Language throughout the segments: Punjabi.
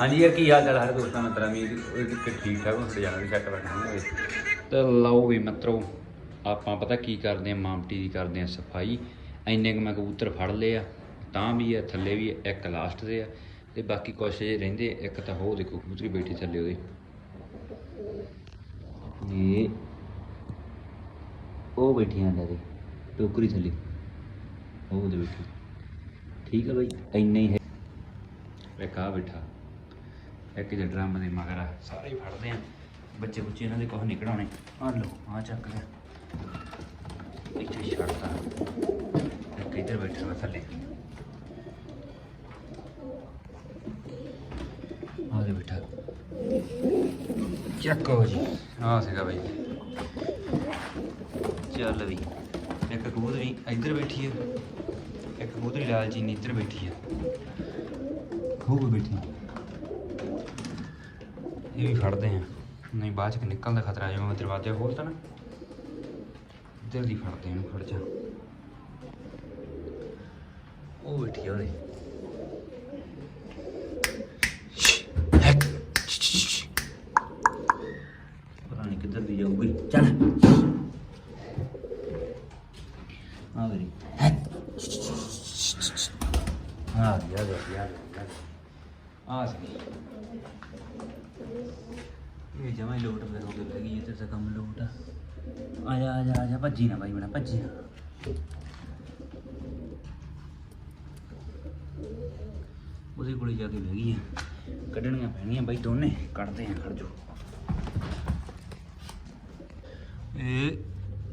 ਹਾਂਜੀ ਯਾਰ, ਕੀ ਹਾਲ ਚਾਲ ਹੈ ਦੋਸਤਾਂ ਮਿੱਤਰਾਂ ਵੀ ਕਿ ਠੀਕ ਠਾਕ ਹੋ ਸਾਡੇ ਜਾਣਾ ਵੀ ਸੈੱਟ ਬੈਠਾਂਗੇ ਤੇ ਲਓ ਵੀ ਮਿੱਤਰੋ, ਆਪਾਂ ਪਤਾ ਕੀ ਕਰਦੇ ਆ, ਮਾਮਟੀ ਦੀ ਕਰਦੇ ਆ ਸਫ਼ਾਈ। ਇੰਨੇ ਕੁ ਮੈਂ ਕਬੂਤਰ ਫੜ ਲਏ ਆ, ਤਾਂ ਵੀ ਆ, ਥੱਲੇ ਵੀ ਇੱਕ ਲਾਸਟ ਦੇ ਆ। ਤੇ ਬਾਕੀ ਕੁਛ ਜੇ ਰਹਿੰਦੇ, ਇੱਕ ਤਾਂ ਹੋ ਦੇਖੋ, ਕਬੂਤਰੀ ਬੈਠੀ ਥੱਲੇ ਉਹਦੇ। ਇਹ ਉਹ ਬੈਠੀਆਂ ਅੰਦਰ ਦੇ, ਟੋਕਰੀ ਥੱਲੇ। ਉਹ ਉਹਦੇ ਬੈਠੀ। ਠੀਕ ਆ ਬਾਈ, ਇੰਨਾ ਹੀ ਹੈ। ਇੱਕ ਆ ਬੈਠਾ। ਇੱਕ ਜਿਹੜਾ ਡਰਮ ਦੇ ਮਗਰ ਆ, ਸਾਰੇ ਫੜਦੇ ਆ। ਬੱਚੇ ਬੁੱਚੇ ਇਹਨਾਂ ਦੇ ਕੁਛ ਨਹੀਂ ਕਢਾਉਣੇ। ਆ ਲਓ, ਆ ਚੱਕ ਲਿਆ ਇੱਥੇ ਛੱਡਤਾ। ਇੱਕ ਇੱਧਰ ਬੈਠਾ ਵਾ ਥੱਲੇ। ਆ ਦੇ ਬੈਠਾ। ਚੱਕੋ ਜੀ। ਆ ਸੀਗਾ ਬਈ। ਚੱਲ ਵੀ। ਇੱਕ ਕਬੂਤਰੀ ਇੱਧਰ ਬੈਠੀ ਹੈ ਇੱਕ ਕਬੂਤਰੀ ਲਾਲ ਚੀਨੀ ਇੱਧਰ ਬੈਠੀ ਹੈ ਖੂਬ ਬੈਠੀ ਇਹ ਵੀ ਫੜਦੇ ਆ। ਨਹੀਂ, ਬਾਅਦ ਚ ਨਿਕਲਣ ਦਾ ਖਤਰਾ ਆ, ਜਾਵੇ ਮੈਂ ਦਰਵਾਜ਼ਾ ਖੋਲਤਾ ਨਾ। ਜਲਦੀ ਫੜਦੇ ਇਹਨੂੰ ਫੜ ਜਾ। ਉਹ ਬੈਠੀ ਆ ਉਹਦੇ। ਪਤਾ ਨਹੀਂ ਕਿੱਧਰ ਦੀ ਜਾਊਗੀ। ਚੱਲ। ਆ ਗਈ। ਆ ਗਈ ਆ ਗਈ, ਆ ਸੀ ਇਹ ਜਮਾ ਹੀ ਲੋਟ ਮੇਰੇ ਹੋ ਕੇ ਬਹਿ ਗਈ ਇਹ ਤੇ ਤਾਂ ਕੰਮ ਲੋਟ ਆ। ਆ ਜਾ ਆ ਜਾ ਆ ਜਾ ਭੱਜੀ ਨਾ ਬਾਈ ਬਣਾ ਭੱਜੀ ਨਾ। ਉਹਦੇ ਕੋਲੇ ਜਾ ਕੇ ਬਹਿ ਗਈ ਆ। ਕੱਢਣੀਆਂ ਪੈਣੀਆਂ ਬਾਈ ਦੋਨੇ, ਕੱਢਦੇ ਆ, ਖੜ ਜੋ ਇਹ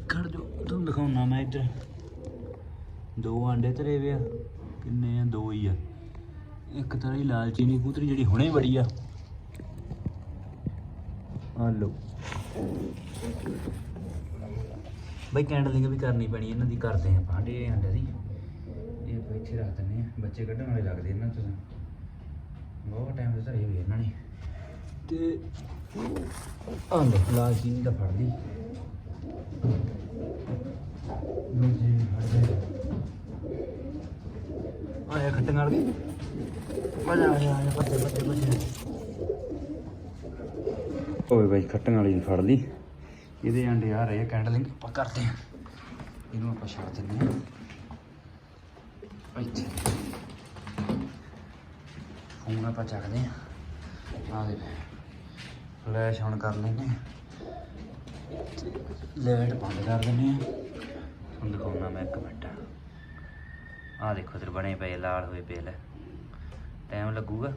ਖੜ ਜੋ ਤੁਹਾਨੂੰ ਦਿਖਾਉਣਾ ਮੈਂ ਇੱਧਰ। ਦੋ ਆਂਡੇ ਧਰੇ ਵੇ ਆ, ਕਿੰਨੇ ਆ? ਦੋ ਹੀ ਆ। ਇੱਕ ਤਰ੍ਹਾਂ ਹੀ ਲਾਲ ਚੀਨੀ ਜਿਹੜੀ ਹੁਣੇ ਬੜੀ ਆ। ਆ ਲੋ ਬਈ ਕੈਂਡਲਿੰਗ ਵੀ ਕਰਨੀ ਪੈਣੀ, ਇਹਨਾਂ ਦੀ ਕਰਦੇ ਆ ਭਾਂਡੇ ਅੰਡੇ ਦੀ। ਇਹ ਆਪਾਂ ਇੱਥੇ ਰੱਖ ਦਿੰਦੇ ਆ ਬੱਚੇ ਕੱਢਣ ਵਾਲੇ ਲੱਗਦੇ ਇਹਨਾਂ ਤੋਂ। ਬਹੁਤ ਟਾਈਮ ਦੇ ਧਰੇ ਹੋਏ ਇਹਨਾਂ ਨੇ। ਤੇ ਆ ਲੋ ਲਾਲ ਦਾ ਫੜ ਲਈ। ਦੂਜੀ ਫੜ ਦੇ ਆਇਆ ਖੱਟਣ ਵਾਲੇ। ਮਜ਼ਾ ਆ ਗਿਆ ਆ ਬੱਚੇ ਬੱਚੇ ਬੱਚੇ ਓਏ ਬਾਈ, ਖੱਟਣ ਵਾਲੀ ਵੀ ਫੜ ਲਈ। ਇਹਦੇ ਅੰਡੇ ਆ ਰਹੇ ਆ ਕੈਂਡਲਿੰਗ ਆਪਾਂ ਕਰਦੇ ਆ ਇਹਨੂੰ ਆਪਾਂ ਛੱਡ ਦਿੰਦੇ ਆ ਇੱਥੇ। ਫੋਨ ਆਪਾਂ ਚੱਕਦੇ ਆ ਆ ਦੇ ਫਲੈਸ਼ ਹੁਣ ਕਰ ਲੈਨੇ ਲਾਈਟ ਬੰਦ ਕਰ ਦਿੰਦੇ ਆ ਹੁਣ ਦਿਖਾਉਣਾ ਮੈਂ ਇੱਕ ਮਿੰਟ। ਆ ਦੇਖੋ, ਇਧਰ ਬਣੇ ਪਏ, ਲਾਲ ਹੋਏ ਪਏ ਟਾਈਮ ਲੱਗੂਗਾ?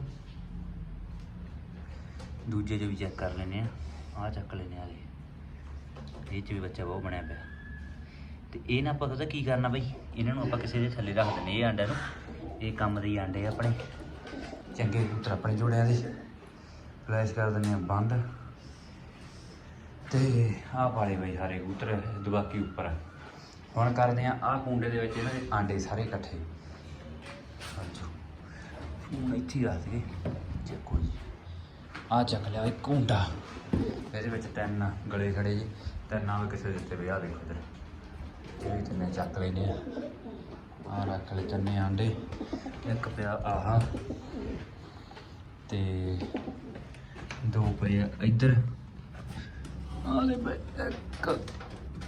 ਦੂਜੇ 'ਚ ਵੀ ਚੈੱਕ ਕਰ ਲੈਨੇ ਆ ਆ ਚੱਕ ਲੈਨੇ ਆ ਇਹ ਇਹ 'ਚ ਵੀ ਬੱਚਾ ਬਹੁਤ ਬਣਿਆ ਪਿਆ। ਤੇ ਇਹ ਨਾ ਆਪਾਂ ਪਤਾ ਕੀ ਕਰਨਾ ਬਈ? ਇਹਨਾਂ ਨੂੰ ਆਪਾਂ ਕਿਸੇ ਦੇ ਥੱਲੇ ਰੱਖ ਦਿੰਨੇ ਇਹ ਆਂਡਿਆਂ ਨੂੰ। ਇਹ ਕੰਮ ਦੇ ਆਂਡੇ ਆਪਣੇ। ਚੰਗੇ ਕਬੂਤਰ ਆਪਣੇ ਜੋੜਿਆਂ ਦੇ। ਫਲੈਸ਼ ਕਰ ਦਿੰਨੇ ਆ ਬੰਦ। ਤੇ ਆਹ ਪਾਲੇ ਬਈ ਸਾਰੇ ਕਬੂਤਰ ਦੁਬਾਕੀ ਉੱਪਰ। ਆ। ਹੁਣ ਕਰਦੇ ਆ ਆਹ ਕੁੰਡੇ ਦੇ ਵਿੱਚ ਇਹਨਾਂ ਦੇ ਆਂਡੇ ਸਾਰੇ ਇਕੱਠੇ। ਅੱਛਾ ਹੁਣ ਇੱਥੇ ਹੀ ਰੱਖ ਦਈਏ ਚੱਕੋ ਜੀ। ਆ ਚੱਕ ਲਿਆ ਇੱਕ ਕੁੰਡਾ ਇਹਦੇ ਵਿੱਚ ਤਿੰਨ ਗਲੇ ਖੜੇ ਜੀ, ਤਿੰਨ ਨਾਲ ਕਿਸੇ ਦਿੱਤੇ ਉੱਤੇ ਵਿਆਹ ਦੇਖੋ ਇਧਰ। ਇਹ ਵੀ ਤਿੰਨੇ ਚੱਕ ਲੈਨੇ ਆ। ਆ ਰੱਖ ਲੈ ਤਿੰਨੇ ਆਂਡੇ, ਇੱਕ ਪਿਆ ਆਹ। ਤੇ ਦੋ ਪਏ ਇੱਧਰ। ਆਲੇ ਬਈ, ਇੱਕ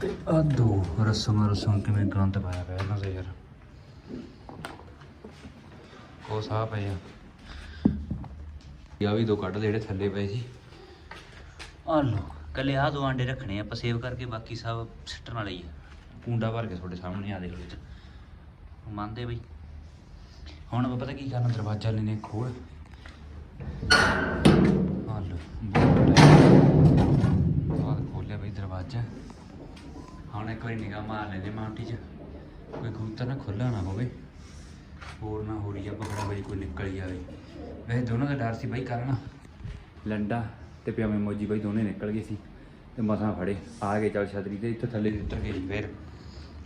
ਤੇ ਆ ਦੋ। ਰਸਮ ਰਸਮ ਕਿਵੇਂ ਗੰਦ ਪਾਇਆ ਪਿਆ ਇਹਨਾਂ ਦੇ ਯਾਰ। ਉਹ ਸਾਹ ਪਏ ਆ। ਆ ਵੀ ਦੋ ਕੱਢ ਲਏ ਜਿਹੜੇ ਥੱਲੇ ਪਏ ਸੀ। ਆ ਲੋ ਕੱਲੇ ਆ ਦੋ ਆਂਡੇ ਰੱਖਣੇ ਆਪਾਂ ਸੇਵ ਕਰਕੇ ਬਾਕੀ ਸਭ ਸਿੱਟਣ ਵਾਲੇ ਹੀ ਆ। ਕੁੰਡਾ ਭਰ ਕੇ ਤੁਹਾਡੇ ਸਾਹਮਣੇ ਆ ਦੇਖ ਲਓ ਵਿੱਚ। ਮੰਨਦੇ ਬਈ। ਹੁਣ ਆਪਾਂ ਪਤਾ ਕੀ ਕਰਨਾ ਦਰਵਾਜ਼ਾ ਲੈਨੇ ਖੋਲ। ਆ ਲੋ ਬਹੁਤ ਖੋਲਿਆ ਬਈ ਦਰਵਾਜ਼ਾ। ਹੁਣ ਇੱਕ ਵਾਰੀ ਨਿਗਾਹ ਮਾਰ ਲੈਨੇ ਮਾਂਟੀ 'ਚ। ਕੋਈ ਕਬੂਤਰ ਨਾ ਖੁੱਲਾ ਨਾ ਹੋਵੇ। ਹੋਰ ਨਾ ਹੋ ਰਹੀ ਆ ਬਖੜਾ ਬਈ ਕੋਈ ਨਿਕਲ ਜਾਵੇ ਵੈਸੇ ਦੋਨੋਂ ਦਾ ਡਰ ਸੀ ਬਈ ਕਰਨਾ। ਲੰਡਾ ਤੇ ਪਿਆਵੇਂ ਮੋਜੀ ਬਈ ਦੋਨੇ ਨਿਕਲ ਗਏ ਸੀ ਤੇ ਮਸਾਂ ਫੜੇ। ਆ ਗਏ ਚੱਲ ਛਤਰੀ ਤੇ, ਇੱਥੇ ਥੱਲੇ ਉਤਰ ਗਏ ਸੀ ਫੇਰ।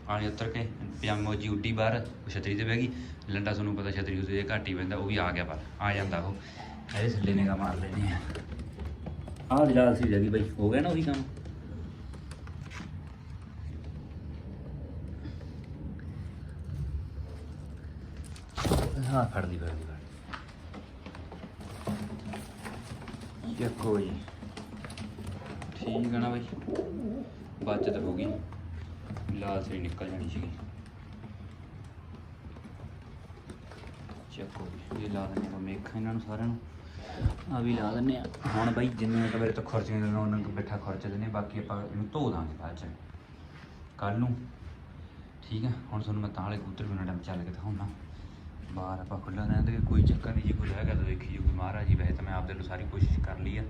ਆਣੇ ਉਤਰ ਕੇ ਪਿਆਵੇਂ ਮੋਜੀ ਉੱਡੀ ਬਾਹਰ, ਉਹ ਛਤਰੀ ਤੇ ਬਹਿ ਗਈ। ਲੰਡਾ ਤੁਹਾਨੂੰ ਪਤਾ ਛਤਰੀ ਉਤੇ ਘੱਟ ਹੀ ਪੈਂਦਾ, ਉਹ ਵੀ ਆ ਗਿਆ ਪਰ ਆ ਜਾਂਦਾ ਉਹ। ਇਹਦੇ ਥੱਲੇ ਨਿਗਾ ਮਾਰ ਲੈਨੇ ਆ। ਆਹ ਜਲਾਲ ਸੀ ਜਗੀ ਬਾਈ, ਹੋ ਗਿਆ ਨਾ ਉਹੀ ਕੰਮ? ਹਾਂ ਫੜ ਲਈ ਫੜ ਲਈ ਫੜ ਲਈ। ਦੇਖੋ ਜੀ ਠੀਕ ਹੈ ਨਾ ਬਾਈ। ਬਚਤ ਹੋ ਗਈ। ਲਾਲ ਸਰੀ ਨਿਕਲ ਜਾਣੀ ਸੀਗੀ। ਚੱਕੋ ਜੀ, ਇਹ ਲਾ ਦਿੰਦੇ ਆ ਮੇਖਾਂ ਇਹਨਾਂ ਨੂੰ ਸਾਰਿਆਂ ਨੂੰ। ਆ ਵੀ ਲਾ ਦਿੰਦੇ ਆ ਹੁਣ ਬਾਈ ਜਿੰਨੇ ਕੁ ਮੇਰੇ ਤੋਂ ਖਰਚ ਨਹੀਂ ਉਹਨਾਂ ਨੂੰ ਬੈਠਾ ਖਰਚ ਦਿੰਦੇ ਬਾਕੀ ਆਪਾਂ ਇਹਨੂੰ ਧੋ ਦਾਂਗੇ ਬਾਅਦ ਚ। ਕੱਲ ਨੂੰ। ਠੀਕ ਆ ਹੁਣ ਤੁਹਾਨੂੰ ਮੈਂ ਤਾਂ ਵਾਲੇ ਕਬੂਤਰ ਵੀ ਉਹਨਾਂ ਟਾਈਮ ਚੱਲ ਕੇ ਦਿਖਾਉਣਾ। ਬਾਹਰ ਆਪਾਂ ਖੁੱਲ੍ਹਾ ਰਹਿੰਦੇ ਕਿ ਕੋਈ ਚੱਕਰ ਨਹੀਂ ਜੀ, ਕੋਈ ਹੈਗਾ ਤਾਂ ਦੇਖੀ ਜੀ ਕੋਈ ਮਹਾਰਾਜ ਜੀ। ਵੈਸੇ ਤਾਂ ਮੈਂ ਆਪਦੇ ਨੂੰ ਸਾਰੀ ਕੋਸ਼ਿਸ਼ ਕਰ ਲਈ ਆ।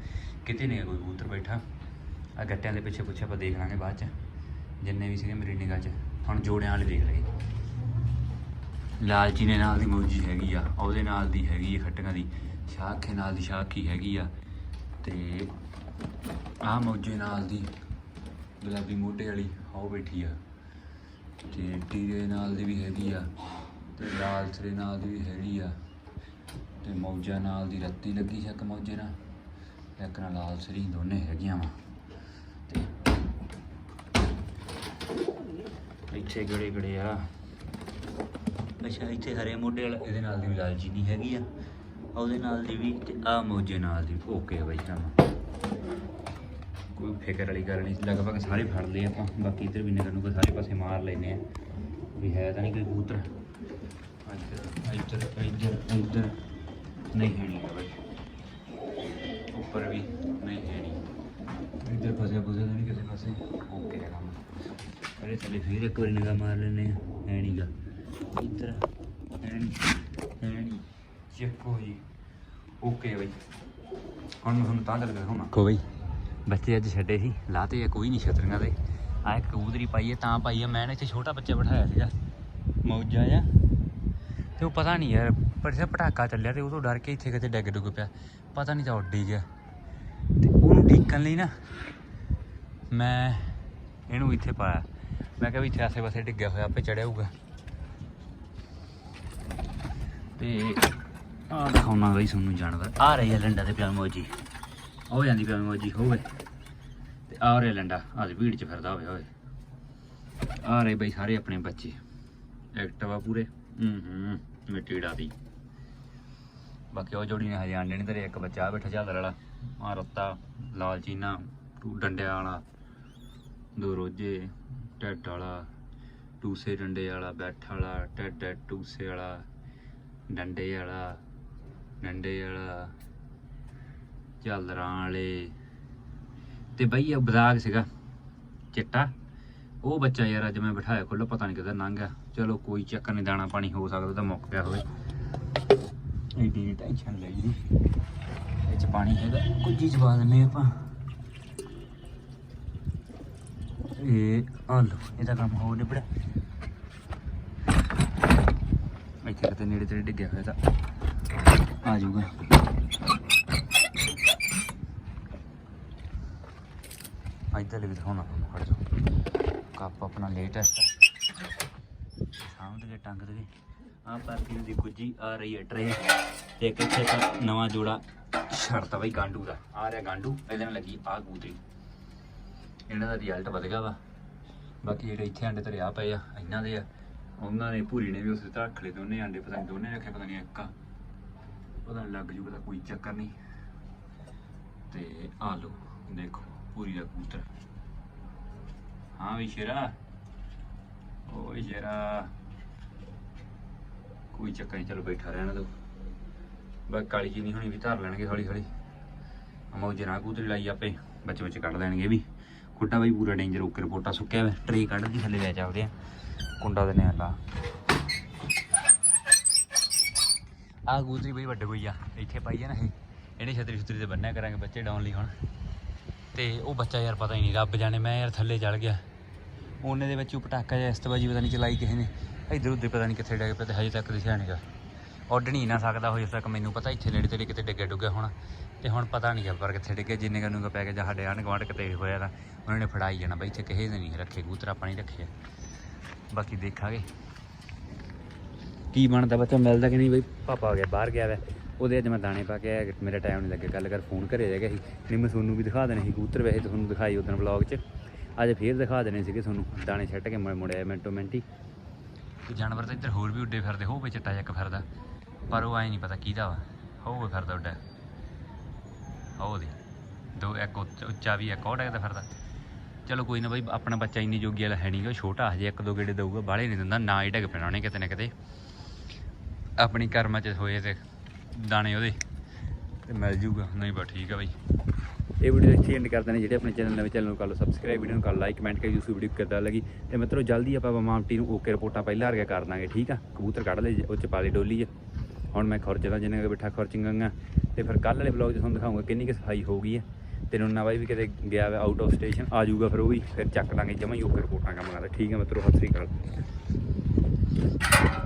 ਕਿਤੇ ਨਹੀਂ ਕੋਈ ਕਬੂਤਰ ਬੈਠਾ। ਆ ਗੱਟਿਆਂ ਦੇ ਪਿੱਛੇ ਪੁੱਛੇ ਆਪਾਂ ਦੇਖ ਲਾਂਗੇ ਬਾਅਦ ਚ। ਜਿੰਨੇ ਵੀ ਸੀਗੇ ਮੇਰੀ ਨਿਗਾਹ 'ਚ। ਹੁਣ ਜੋੜਿਆਂ ਵਾਲੇ ਦੇਖ ਲਏ। ਲਾਲਚੀ ਨੇ ਨਾਲ ਦੀ ਮੌਜੀ ਹੈਗੀ ਆ, ਉਹਦੇ ਨਾਲ ਦੀ ਹੈਗੀ ਆ ਖੱਟੀਆਂ ਦੀ। ਸ਼ਾਖੇ ਨਾਲ ਦੀ ਸ਼ਾਖੀ ਹੈਗੀ ਆ। ਤੇ ਆਹ ਮੌਜੇ ਨਾਲ ਦੀ ਗੁਲਾਬੀ ਮੋਢੇ ਵਾਲੀ ਆਓ ਬੈਠੀ ਆ। ਤੇ ਟੀਰੇ ਨਾਲ ਦੀ ਵੀ ਹੈਗੀ ਆ। ਤੇ ਲਾਲ ਸਰੇ ਨਾਲ ਦੀ ਵੀ ਹੈਗੀ ਆ ਤੇ ਮੌਜਾ ਨਾਲ ਦੀ ਰੱਤੀ ਲੱਗੀ ਸੀ ਇੱਕ ਮੌਜੇ ਨਾਲ। ਇੱਕ ਨਾਲ ਲਾਲ ਸਰੀ ਦੋਨੇ ਹੈਗੀਆਂ ਵਾ। ਤੇ ਇੱਥੇ ਗੜੇ ਗੜੇ ਆ। ਅੱਛਾ, ਇੱਥੇ ਹਰੇ ਮੋਢੇ ਵਾਲਾ, ਇਹਦੇ ਨਾਲ ਦੀ ਵੀ ਲਾਲਚੀ ਨਹੀਂ ਹੈਗੀ ਆ। ਉਹਦੇ ਨਾਲ ਦੀ ਵੀ ਤੇ ਆ ਮੌਜੇ ਨਾਲ ਦੀ ਓਕੇ ਆ ਬਾਈ ਕੰਮ ਕੋਈ ਫਿਕਰ ਵਾਲੀ ਗੱਲ ਨਹੀਂ। ਲਗਭਗ ਸਾਰੇ ਫੜ ਲਏ ਆਪਾਂ। ਬਾਕੀ ਇੱਧਰ ਵੀ ਨਿਕਲ ਨੂੰ ਕੋਈ ਸਾਰੇ ਪਾਸੇ ਮਾਰ ਲੈਨੇ ਆ। ਵੀ ਹੈ ਤਾਂ ਨਹੀਂ ਕੋਈ ਕਬੂਤਰ। ਇੱਧਰ ਇੱਧਰ ਇੱਧਰ ਇੱਧਰ ਨਹੀਂ ਹੈ ਬਾਈ ਉੱਪਰ ਵੀ ਨਹੀਂ ਹੈ ਇੱਧਰ ਫਸਿਆ ਫਸਿਆ ਤਾਂ ਨਹੀਂ ਕਿਸੇ ਪਾਸੇ ਓਕੇ ਹੈ ਕੰਮ ਅਰੇ ਥੱਲੇ ਫਿਰ ਇੱਕ ਵਾਰੀ ਨਿਗਾਹ ਮਾਰ ਲੈਨੇ ਆ ਹੈ ਨਹੀਂਗਾ ਇੱਧਰ ਹੈ ਨਹੀਂ ਹੈ ਨਹੀਂ ਚੱਕੋ ਜੀ ਓਕੇ ਬਾਈ ਹੁਣ ਮੈਂ ਤੁਹਾਨੂੰ ਤਾਂ ਚੱਲ ਕੇ ਦਿਖਾਉਣਾ ਕੋ ਬਈ ਬੱਚੇ ਅੱਜ ਛੱਡੇ ਸੀ, ਲਾਤੇ ਆ, ਕੋਈ ਨਹੀਂ ਛਤਰੀਆਂ ਦੇ ਆ ਕਬੂਤਰੀ ਪਾਈ ਹੈ ਤਾਂ ਪਾਈ ਹੈ ਮੈਂ ਨਾ ਇੱਥੇ ਛੋਟਾ ਬੱਚਾ ਬਿਠਾਇਆ ਸੀਗਾ। ਮੌਜਾ ਆ। ਤੇ ਉਹ ਪਤਾ ਨਹੀਂ ਯਾਰ, ਪਰ ਸੇ ਪਟਾਕਾ ਚੱਲਿਆ ਤੇ ਉਹ ਤੋਂ ਡਰ ਕੇ ਇੱਥੇ ਕਿਤੇ ਡਿੱਗ ਡੁੱਗ ਪਿਆ। ਪਤਾ ਨਹੀਂ ਤਾਂ ਉੱਡ ਹੀ ਗਿਆ। ਤੇ ਉਹਨੂੰ ਢੀਕਣ ਲਈ ਨਾ ਮੈਂ ਇਹਨੂੰ ਇੱਥੇ ਪਾਇਆ। ਮੈਂ ਕਿਹਾ ਵੀ ਇੱਥੇ ਆਸੇ ਪਾਸੇ ਡਿੱਗਿਆ ਹੋਇਆ, ਆਪੇ ਚੜਿਆ ਹੋਊਗਾ। ਤੇ ਆ ਦਿਖਾਉਣਾ ਬਈ ਤੁਹਾਨੂੰ ਜਾਨਵਰ। ਆ ਰਹੀ ਹੈ ਲੰਡਾ ਤੇ ਪਿਆ ਮੋਜੀ। ਹੋ ਜਾਂਦੀ ਪਿਆ ਮੋਜੀ, ਹੋਵੇ। ਤੇ ਆ ਰਿਹਾ ਲੰਡਾ ਅੱਜ ਭੀੜ ਚ ਫਿਰਦਾ ਹੋਵੇ ਹੋਵੇ। ਆ ਰਹੇ ਬਈ ਸਾਰੇ ਆਪਣੇ ਬੱਚੇ। ਐਕਟਿਵ ਆ ਪੂਰੇ। ਹੂੰ ਹੂੰ ਮਿੱਟੀ ਡਾਦੀ ਬਾਕੀ ਉਹ ਜੋੜੀ ਨੇ ਹਜੇ ਆਂਡੇ ਨਹੀਂ ਧਰੇ ਇੱਕ ਬੱਚਾ ਬੈਠਾ ਝਾਲਰ ਵਾਲਾ। ਆ ਰੱਤਾ, ਲਾਲ ਚੀਨਾ ਟੂ ਡੰਡਿਆਂ ਵਾਲਾ। ਦੋ ਰੋਜੇ ਟੈਟ ਵਾਲਾ, ਟੂਸੇ ਡੰਡੇ ਵਾਲਾ, ਬੈਠ ਵਾਲਾ ਟੈਟ ਟੂਸੇ ਵਾਲਾ, ਡੰਡੇ ਵਾਲਾ ਡੰਡੇ ਵਾਲਾ, ਝਾਲਰਾਂ ਵਾਲੇ। ਤੇ ਬਈ ਇਹ ਬਜ਼ਾਗ ਸੀਗਾ, ਚਿੱਟਾ। ਉਹ ਬੱਚਾ ਯਾਰ ਅੱਜ ਮੈਂ ਬਿਠਾਇਆ ਖੁੱਲ੍ਹਾ ਪਤਾ ਨਹੀਂ ਕਿੱਧਰ ਲੰਘ ਗਿਆ। ਚਲੋ ਕੋਈ ਚੱਕਰ ਨਹੀਂ, ਦਾਣਾ ਪਾਣੀ ਹੋ ਸਕਦਾ ਤਾਂ ਮੁੱਕ ਗਿਆ ਹੋਵੇ। ਐਡੀ ਨੀ ਟੈਨਸ਼ਨ ਲਈ ਦੀ ਇਹ ਚ ਪਾਣੀ ਹੈਗਾ ਕੁਝ ਹੀ ਚਵਾ ਦਿੰਨੇ ਆਪਾਂ। ਇਹ ਆ ਲੋ ਇਹਦਾ ਕੰਮ ਹੋ ਨਿਬੜਾ ਇੱਥੇ ਕਿਤੇ ਨੇੜੇ ਤੇੜੇ ਡਿੱਗਿਆ ਹੋਇਆ ਤਾਂ ਆ ਜਾਊਗਾ। ਇੱਧਰ ਵੀ ਦਿਖਾਉਣਾ ਖੜ ਜਾ ਕੱਪ ਆਪਣਾ ਲੇਟੈਸਟ ਸਾਹਮਣੇ ਦੇ ਟੰਗ ਦੇ ਆ ਪਾਰਕਿੰਗ ਦੀ ਗੁੱਜੀ ਆ ਰਹੀ ਹੈ ਟਰੇ ਤੇ ਇੱਕ ਇੱਥੇ ਤਾਂ ਨਵਾਂ ਜੋੜਾ ਛੜਤਾ ਬਈ, ਗਾਂਡੂ ਦਾ। ਆ ਰਿਹਾ ਗਾਂਡੂ, ਇਹਦੇ ਨਾਲ ਲੱਗੀ ਆ ਗੂਦਰੀ ਇਹਨਾਂ ਦਾ ਰਿਜ਼ਲਟ ਵਧ ਗਿਆ ਵਾ। ਬਾਕੀ ਜਿਹੜੇ ਇੱਥੇ ਅੰਡੇ ਧਰਿਆ ਪਏ ਆ, ਇਹਨਾਂ ਦੇ ਆ। ਉਹਨਾਂ ਨੇ ਭੂਰੀ ਨੇ ਵੀ ਉਸੇ ਤਰ੍ਹਾਂ ਰੱਖ ਲਏ ਦੋਨੇ ਅੰਡੇ ਪਤਾ ਨਹੀਂ ਦੋਨੇ ਰੱਖੇ, ਪਤਾ ਨਹੀਂ ਇੱਕ ਆ। ਪਤਾ ਨਹੀਂ ਲੱਗ ਜੂਗਾ ਤਾਂ ਕੋਈ ਚੱਕਰ ਨਹੀਂ। ਤੇ ਆ ਲੋ ਦੇਖੋ ਪੂਰੀ ਦਾ ਕੂਤਰ। ਹਾਂ ਵੀ ਸ਼ੇਰਾ। ਓਏ ਸ਼ੇਰਾ ਕੋਈ ਚੱਕਰ ਨਹੀਂ ਚਲੋ ਬੈਠਾ ਰਹਿਣਾ ਦੋ। ਬਸ ਕਾਲੀ ਜੀ ਨਹੀਂ ਹੋਣੀ ਵੀ ਧਰ ਲੈਣਗੇ ਹੌਲੀ ਹੌਲੀ। ਮੌਜੇ ਨਾਲ ਕਬੂਤਰੀ ਲਾਈ ਆਪੇ ਬੱਚੇ ਬੱਚੇ ਕੱਢ ਲੈਣਗੇ ਵੀ। ਕੁੱਟਾ ਬਈ ਪੂਰਾ ਡੇਂਜਰ ਓਕੇ ਰਿਪੋਰਟਾ ਸੁੱਕਿਆ ਵੇ ਟਰੇ ਕੱਢਦੀ ਥੱਲੇ ਲੈ ਚੱਲਦੇ ਆ ਕੁੰਡਾ ਦੇ ਨੇ ਅੱਲਾ ਆ ਗੂਤਰੀ ਬਈ ਵੱਡੇ ਕੋਈ ਆ, ਇੱਥੇ ਪਾਈ ਆ ਨਾ ਇਹ। ਇਹਨੇ ਛਤਰੀ ਛਤਰੀ ਤੇ ਬੰਨਿਆ ਕਰਾਂਗੇ ਬੱਚੇ ਡਾਉਣ ਲਈ ਹੁਣ। ਤੇ ਉਹ ਬੱਚਾ ਯਾਰ ਪਤਾ ਹੀ ਨਹੀਂ, ਰੱਬ ਜਾਣੇ, ਮੈਂ ਯਾਰ ਥੱਲੇ ਚੜ ਗਿਆ। ਉਹਨੇ ਦੇ ਵਿੱਚ ਉਹ ਪਟਾਕਾ ਜਿਹਾ ਇਸਤਬਾਜੀ ਪਤਾ ਨਹੀਂ ਚਲਾਈ ਕਿਸੇ ਨੇ। ਇੱਧਰ ਉੱਧਰ ਪਤਾ ਨਹੀਂ ਕਿੱਥੇ ਡਿੱਗ ਪਿਆ ਤੇ ਹਜੇ ਤੱਕ ਦਿਸਿਆ ਨਹੀਂਗਾ ਉੱਡ ਨਹੀਂ ਨਾ ਸਕਦਾ ਹੋ ਤੱਕ, ਮੈਨੂੰ ਪਤਾ ਇੱਥੇ ਨੇੜੇ ਤੇੜੇ ਕਿਤੇ ਡਿੱਗੇ ਡੁੱਗੇ ਹੋਣਾ। ਤੇ ਹੁਣ ਪਤਾ ਨਹੀਂ ਪਰ ਕਿੱਥੇ ਡਿੱਗੇ, ਜਿੰਨੇ ਕਨੂੰ ਪੈ ਗਿਆ ਜਾਂ ਸਾਡੇ ਆਣ ਗੁਆਂਢ ਕਿਤੇ ਹੋਇਆ ਤਾਂ ਉਹਨਾਂ ਨੇ ਫੜਾਈ ਜਾਣਾ ਬਈ, ਇੱਥੇ ਕਿਸੇ ਨੇ ਨਹੀਂ ਰੱਖੇ, ਕਬੂਤਰ ਆਪਾਂ ਨਹੀਂ ਰੱਖੇ ਬਾਕੀ ਦੇਖਾਂਗੇ। ਕੀ ਬਣਦਾ ਬੱਚਾ, ਮਿਲਦਾ ਕਿ ਨਹੀਂ ਬਈ? ਪਾਪਾ ਆ ਗਿਆ, ਬਾਹਰ ਗਿਆ ਵੈ। ਉਹਦੇ ਅੱਜ ਮੈਂ ਦਾਣੇ ਪਾ ਕੇ ਆਇਆ, ਮੇਰਾ ਟਾਈਮ ਨਹੀਂ ਲੱਗਿਆ ਗੱਲ ਕਰ ਫੋਨ ਘਰੇ ਰਹਿ ਗਿਆ ਸੀ। ਨਹੀਂ ਮੈਂ ਤੁਹਾਨੂੰ ਵੀ ਦਿਖਾ ਦੇਣੇ ਸੀ ਕਬੂਤਰ, ਵੈਸੇ ਤੁਹਾਨੂੰ ਦਿਖਾਈ ਉਦੋਂ ਵਲੌਗ 'ਚ। ਅੱਜ ਫੇਰ ਦਿਖਾ ਦੇਣੇ ਸੀਗੇ ਤੁਹਾਨੂੰ, ਦਾਣੇ ਛੱਡ ਕੇ ਮੁੜਿਆ ਮਿੰਟੋ ਮਿੰਟੀ। ਕਿ ਜਾਨਵਰ ਤਾਂ ਇੱਧਰ ਹੋਰ ਵੀ ਉੱਡੇ ਫਿਰਦੇ ਹੋਵੇ ਚਿੱਟਾ ਜਿਹਾ ਫਿਰਦਾ, ਪਰ ਉਹ ਐ ਨਹੀਂ ਪਤਾ ਕਿਹਦਾ ਵਾ ਹੋਵੇ ਫਿਰਦਾ ਉੱਡਾ। ਉਹ ਦੇ ਦੋ ਇੱਕ ਉੱਚ- ਉੱਚਾ ਵੀ ਇੱਕ, ਉਹ ਡੈਗਦਾ ਫਿਰਦਾ। ਚਲੋ ਕੋਈ ਨਾ ਬਾਈ, ਆਪਣਾ ਬੱਚਾ ਇੰਨੀ ਜੋਗੀ ਵਾਲਾ ਹੈ ਨਹੀਂਗਾ, ਛੋਟਾ, ਹਜੇ ਇੱਕ ਦੋ ਗੇੜੇ ਦਊਗਾ, ਬਾਹਲੇ ਨਹੀਂ ਦਿੰਦਾ, ਨਾ ਹੀ ਡਿੱਗ ਪੈਣਾ ਉਹਨੇ ਕਿਤੇ ਨਾ ਕਿਤੇ। ਆਪਣੀ ਕਰਮਾਂ 'ਚ ਹੋਏ ਤੇ ਦਾਣੇ ਉਹਦੇ। ਤੇ ਮਿਲ ਜੂਗਾ। ਨਹੀਂ ਬਸ ਠੀਕ ਆ ਬਾਈ। ਇਹ ਵੀਡੀਓ ਇੱਥੇ ਐਂਡ ਕਰਦੇ ਨੇ ਜਿਹੜੇ ਆਪਣੇ ਚੈਨਲ ਨਵੇਂ ਚੈਨਲ ਨੂੰ ਕਰ ਲਓ ਸਬਸਕ੍ਰਾਈਬ ਵੀਡੀਓ ਨੂੰ ਕਰ ਲਾਈਕ ਕਮੈਂਟ ਕਰੀ ਯੂਸੂ ਵੀਡੀਓ ਕਿੱਦਾਂ ਲੱਗੀ। ਤੇ ਮਿੱਤਰੋ, ਜਲਦੀ ਆਪਾਂ ਮਾਮਟੀ ਨੂੰ ਓਕੇ ਰਿਪੋਰਟਾਂ ਪਹਿਲਾਂ ਵਰਗਾ ਕਰ ਦਾਂਗੇ, ਠੀਕ ਆ? ਕਬੂਤਰ ਕੱਢ ਲਏ, ਉਹ ਚ ਪਾ ਲਈ ਡੋਲੀ ਆ ਹੁਣ ਮੈਂ ਖੁਰਚਦਾ ਜਿੰਨੇ ਕੁ ਬਿਠਾ ਖੁਰਚਿੰਗਾਂ ਤੇ ਫਿਰ ਕੱਲ ਵਾਲੇ ਵਲੌਗ 'ਚ ਤੁਹਾਨੂੰ ਦਿਖਾਉਂਗਾ ਕਿੰਨੀ ਕੁ ਸਫ਼ਾਈ ਹੋ ਗਈ ਹੈ ਤੇ ਨੁੰਨਾ ਬਾਈ ਵੀ ਕਿਤੇ ਗਿਆ ਵਾ ਆਊਟ ਆਫ ਸਟੇਸ਼ਨ ਆ ਜਾਊਗਾ ਫਿਰ ਉਹ ਵੀ। ਫਿਰ ਚੱਕ ਲਾਂਗੇ ਜਮਾਂ ਹੀ ਓਕੇ ਰਿਪੋਰਟਾਂ ਕੰਮ ਕਰਦਾ ਠੀਕ ਹੈ ਮਿੱਤਰੋ, ਸਤਿ ਸ੍ਰੀ ਅਕਾਲ।